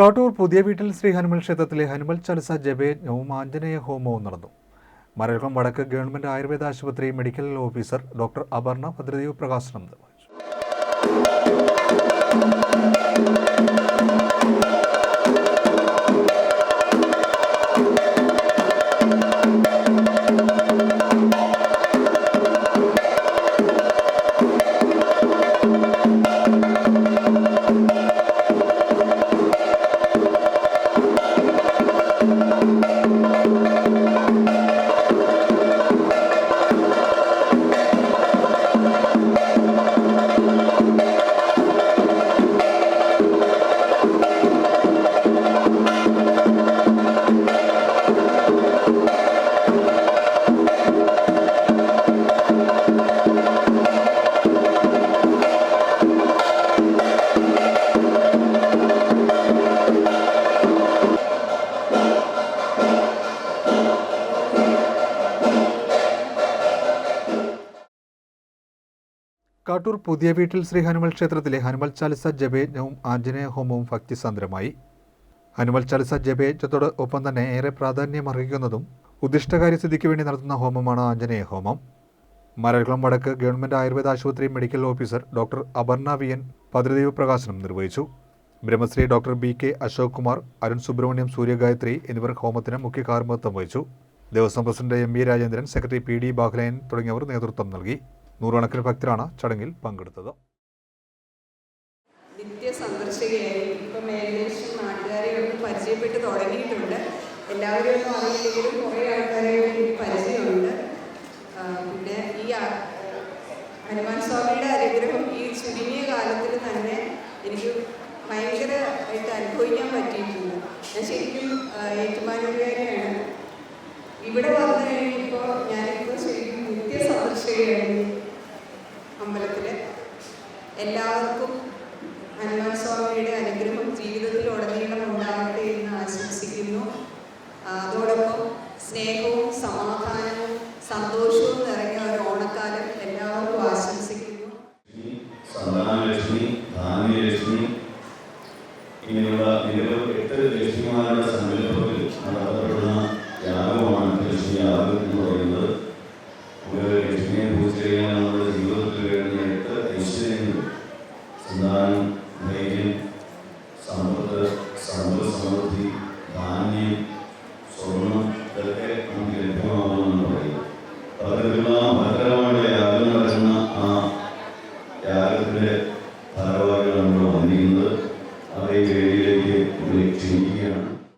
കാട്ടൂർ പുതിയ വീട്ടിൽ ശ്രീ ഹനുമൽ ക്ഷേത്രത്തിലെ ഹനുമൽ ചലസ ജപയജ്ഞവും ആഞ്ജനേയ ഹോമവും നടന്നു. മരകം വടക്ക് ഗവൺമെന്റ് ആയുർവേദ ആശുപത്രി medical officer doctor Aparna Bhadradev പ്രകാശനം നിർവഹിച്ചു. കാട്ടൂർ പുതിയ വീട്ടിൽ ശ്രീ ഹനുമൽ ക്ഷേത്രത്തിലെ ഹനുമൽ ചാലിസ ജപയജ്ഞവും ആഞ്ജനേയ ഹോമവും ഭക്തിസാന്ദ്രമായി. ഹനുമൽ ചാലിസ ജപയജ്ഞത്തോട് ഒപ്പം തന്നെ ഏറെ പ്രാധാന്യം അർഹിക്കുന്നതും ഉദ്ദിഷ്ടകാര്യസ്ഥിതിക്ക് വേണ്ടി നടത്തുന്ന ഹോമമാണ് ആഞ്ജനേയ ഹോമം. മരകുളം വടക്ക് ഗവൺമെന്റ് ആയുർവേദ ആശുപത്രി medical officer doctor Aparna V. N. പ്രകാശനം നിർവഹിച്ചു. Brahmashri doctor B. K. Ashok Kumar Arun Subrahmanyam Suryagayathri എന്നിവർ ഹോമത്തിന് മുഖ്യ കാർമ്മത്വം വഹിച്ചു. Devaswom president M. V. Rajendran secretary P. D. Bahlayan തുടങ്ങിയവർ നേതൃത്വം നൽകി. നൂറുകണക്കിന് ഭക്തരാണ് ചടങ്ങിൽ പങ്കെടുത്തത്. നിത്യ സന്ദർശകയായി ഇപ്പം ഏകദേശം നാട്ടുകാരെ പരിചയപ്പെട്ട് തുടങ്ങിയിട്ടുണ്ട്. എല്ലാവരും ഒന്നും അറിയില്ലെങ്കിലും കുറേ ആൾക്കാരെ പരിചയമുണ്ട്. പിന്നെ ഈ ഹനുമാൻ സ്വാമിയുടെ അനുഗ്രഹം ഈ ചുരുങ്ങിയ കാലത്തിൽ തന്നെ എനിക്ക് ഭയങ്കരമായിട്ട് അനുഭവിക്കാൻ പറ്റിയിട്ടുണ്ട്. ഞാൻ ശരിക്കും ഏറ്റുമാനുകാരിയാണ് ഇവിടെ വന്നു കഴിഞ്ഞപ്പോൾ ഞാനിപ്പോൾ ശരിക്കും നിത്യ സന്ദർശകയാണ് അമ്പലത്തിൽ എല്ലാവർക്കും ഹനുമാൻ സ്വാമിയുടെ അനുഗ്രഹം ജീവിതത്തിൽ ഉടനീളം ഉണ്ടാകട്ടെ എന്ന് ആശംസിക്കുന്നു. അതോടൊപ്പം സ്നേഹവും സമാധാനവും സന്തോഷവും നിറഞ്ഞ ഒരു ഓണക്കാലം എല്ലാവർക്കും ആശംസിക്കുന്നു. ഇങ്ങനെയുള്ള നിരവധി എട്ട് ലക്ഷ്മിമാരുടെ സമൃദ്ധി ധാന്യം സ്വർണം ഇതൊക്കെ നമുക്ക് ലഭ്യമാകുമെന്ന് പറയും. അതിലുള്ള ഭദ്രമായ യാഗം നടക്കുന്ന ആ യാഗത്തിന്റെ ധാരാവാഹികൾ നമ്മൾ വന്നിരിക്കുന്നത്. അവയെ വേദിയിലേക്ക് ക്ഷണിക്കുകയാണ്.